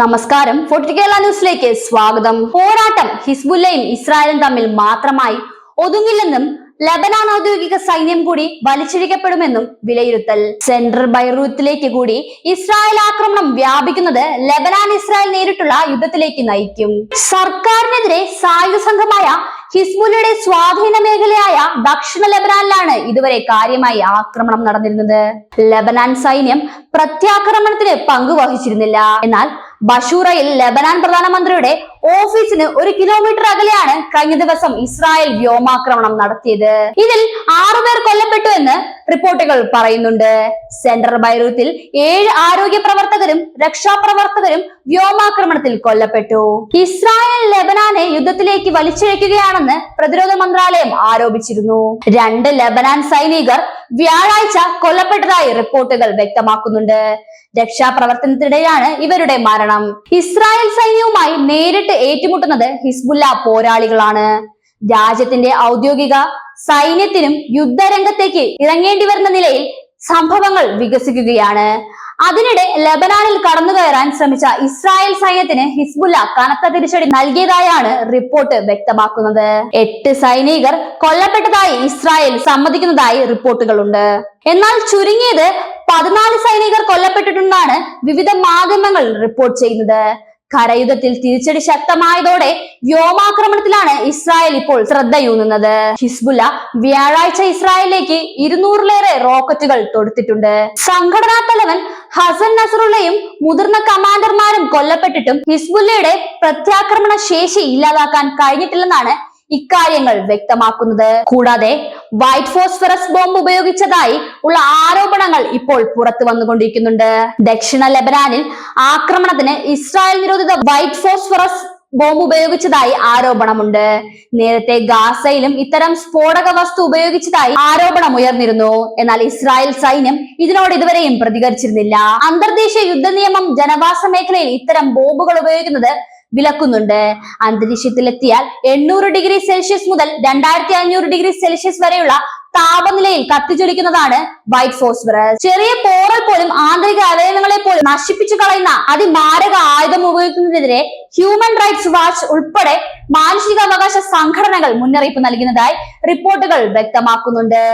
നമസ്കാരം. ഫോർട്ടി കേരള ന്യൂസിലേക്ക് സ്വാഗതം. പോരാട്ടം ഹിസ്ബുല്ലയും ഇസ്രായേലും തമ്മിൽ മാത്രമായി ഒതുങ്ങില്ലെന്നും ലബനാൻ ഔദ്യോഗിക സൈന്യം കൂടി വലിച്ചിഴിക്കപ്പെടുമെന്നും വിലയിരുത്തൽ. സെൻട്രൽ ബൈറൂത്തിലേക്ക് കൂടി ഇസ്രായേൽ ആക്രമണം വ്യാപിക്കുന്നത് ലബനാൻ ഇസ്രായേൽ നേരിട്ടുള്ള യുദ്ധത്തിലേക്ക് നയിക്കും. സർക്കാരിനെതിരെ സായുധ സംഘമായ ഹിസ്ബുലയുടെ സ്വാധീന മേഖലയായ ദക്ഷിണ ലബനാനിലാണ് ഇതുവരെ കാര്യമായി ആക്രമണം നടന്നിരുന്നത്. ലബനാൻ സൈന്യം പ്രത്യാക്രമണത്തിന് പങ്കുവഹിച്ചിരുന്നില്ല. എന്നാൽ ബഷൂറയിൽ ലബനാൻ പ്രധാനമന്ത്രിയുടെ ഓഫീസിന് ഒരു കിലോമീറ്റർ അകലെയാണ് കഴിഞ്ഞ ദിവസം ഇസ്രായേൽ വ്യോമാക്രമണം നടത്തിയത്. ഇതിൽ ആറുപേർ കൊല്ലപ്പെട്ടു എന്ന് റിപ്പോർട്ടുകൾ പറയുന്നുണ്ട്. സെൻട്രൽ ബൈറൂത്തിൽ ഏഴ് ആരോഗ്യ പ്രവർത്തകരും രക്ഷാപ്രവർത്തകരും വ്യോമാക്രമണത്തിൽ കൊല്ലപ്പെട്ടു. ഇസ്രായേൽ ലബനാനെ യുദ്ധത്തിലേക്ക് വലിച്ചിഴക്കുകയാണെന്ന് പ്രതിരോധ മന്ത്രാലയം ആരോപിച്ചിരുന്നു. രണ്ട് ലബനാൻ സൈനികർ വ്യാഴാഴ്ച കൊല്ലപ്പെട്ടതായി റിപ്പോർട്ടുകൾ വ്യക്തമാക്കുന്നുണ്ട്. രക്ഷാപ്രവർത്തനത്തിനിടെയാണ് ഇവരുടെ മരണം. ഇസ്രായേൽ സൈന്യവുമായി നേരിട്ട് ഏറ്റുമുട്ടുന്നത് ഹിസ്ബുല്ല പോരാളികളാണ്. രാജ്യത്തിന്റെ ഔദ്യോഗിക സൈന്യത്തിനും യുദ്ധരംഗത്തേക്ക് ഇറങ്ങേണ്ടി വരുന്ന നിലയിൽ സംഭവങ്ങൾ വികസിക്കുകയാണ്. അതിനിടെ ലബനാനിൽ കടന്നു കയറാൻ ശ്രമിച്ച ഇസ്രായേൽ സൈന്യത്തിന് ഹിസ്ബുല്ല കനത്ത തിരിച്ചടി നൽകിയതായാണ് റിപ്പോർട്ട് വ്യക്തമാക്കുന്നത്. എട്ട് സൈനികർ കൊല്ലപ്പെട്ടതായി ഇസ്രായേൽ സമ്മതിക്കുന്നതായി റിപ്പോർട്ടുകളുണ്ട്. എന്നാൽ ചുരുങ്ങിയത് പതിനാല് സൈനികർ കൊല്ലപ്പെട്ടിട്ടുണ്ടെന്നാണ് വിവിധ മാധ്യമങ്ങൾ റിപ്പോർട്ട് ചെയ്യുന്നത്. കരയുദ്ധത്തിൽ തിരിച്ചടി ശക്തമായതോടെ വ്യോമാക്രമണത്തിലാണ് ഇസ്രായേൽ ഇപ്പോൾ ശ്രദ്ധയൂന്നുന്നത്. ഹിസ്ബുല വ്യാഴാഴ്ച ഇസ്രായേലിലേക്ക് ഇരുന്നൂറിലേറെ റോക്കറ്റുകൾ തൊടുത്തിട്ടുണ്ട്. സംഘടനാ തലവൻ ഹസൻ നസറുള്ളയും മുതിർന്ന കമാൻഡർമാരും കൊല്ലപ്പെട്ടിട്ടും ഹിസ്ബുല്ലയുടെ പ്രത്യാക്രമണ ശേഷി ഇല്ലാതാക്കാൻ കഴിഞ്ഞിട്ടില്ലെന്നാണ് ഇക്കാര്യങ്ങൾ വ്യക്തമാക്കുന്നത്. കൂടാതെ വൈറ്റ് ഫോസ്ഫറസ് ബോംബ് ഉപയോഗിച്ചതായി ഉള്ള ആരോപണങ്ങൾ ഇപ്പോൾ പുറത്തു വന്നുകൊണ്ടിരിക്കുന്നുണ്ട്. ദക്ഷിണ ലെബനാനിൽ ആക്രമണത്തിന് ഇസ്രായേൽ നിരോധിത വൈറ്റ് ഫോസ്ഫറസ് ബോംബ് ഉപയോഗിച്ചതായി ആരോപണമുണ്ട്. നേരത്തെ ഗാസയിലും ഇത്തരം സ്ഫോടക വസ്തു ഉപയോഗിച്ചതായി ആരോപണം ഉയർന്നിരുന്നു. എന്നാൽ ഇസ്രായേൽ സൈന്യം ഇതിനോട് ഇതുവരെയും പ്രതികരിച്ചിരുന്നില്ല. അന്തർദേശീയ യുദ്ധ നിയമം ജനവാസ മേഖലയിൽ ഇത്തരം ബോംബുകൾ ഉപയോഗിക്കുന്നത് വിലക്കുന്നുണ്ട് അന്തരീക്ഷത്തിലെത്തിയാൽ എണ്ണൂറ് ഡിഗ്രി സെൽഷ്യസ് മുതൽ രണ്ടായിരത്തി അഞ്ഞൂറ് ഡിഗ്രി സെൽഷ്യസ് വരെയുള്ള താപനിലയിൽ കത്തിച്ചൊലിക്കുന്നതാണ് വൈറ്റ് ഫോസ്ഫറസ്. ചെറിയ പോറൽ പോലും ആന്തരിക അവയവങ്ങളെ പോലും നശിപ്പിച്ചു കളയുന്ന അതിമാരക ആയുധം ഉപയോഗിക്കുന്നതിനെതിരെ ഹ്യൂമൻ റൈറ്റ്സ് വാച്ച് ഉൾപ്പെടെ മാനുഷികാവകാശ സംഘടനകൾ മുന്നറിയിപ്പ് നൽകുന്നതായി റിപ്പോർട്ടുകൾ വ്യക്തമാക്കുന്നുണ്ട്.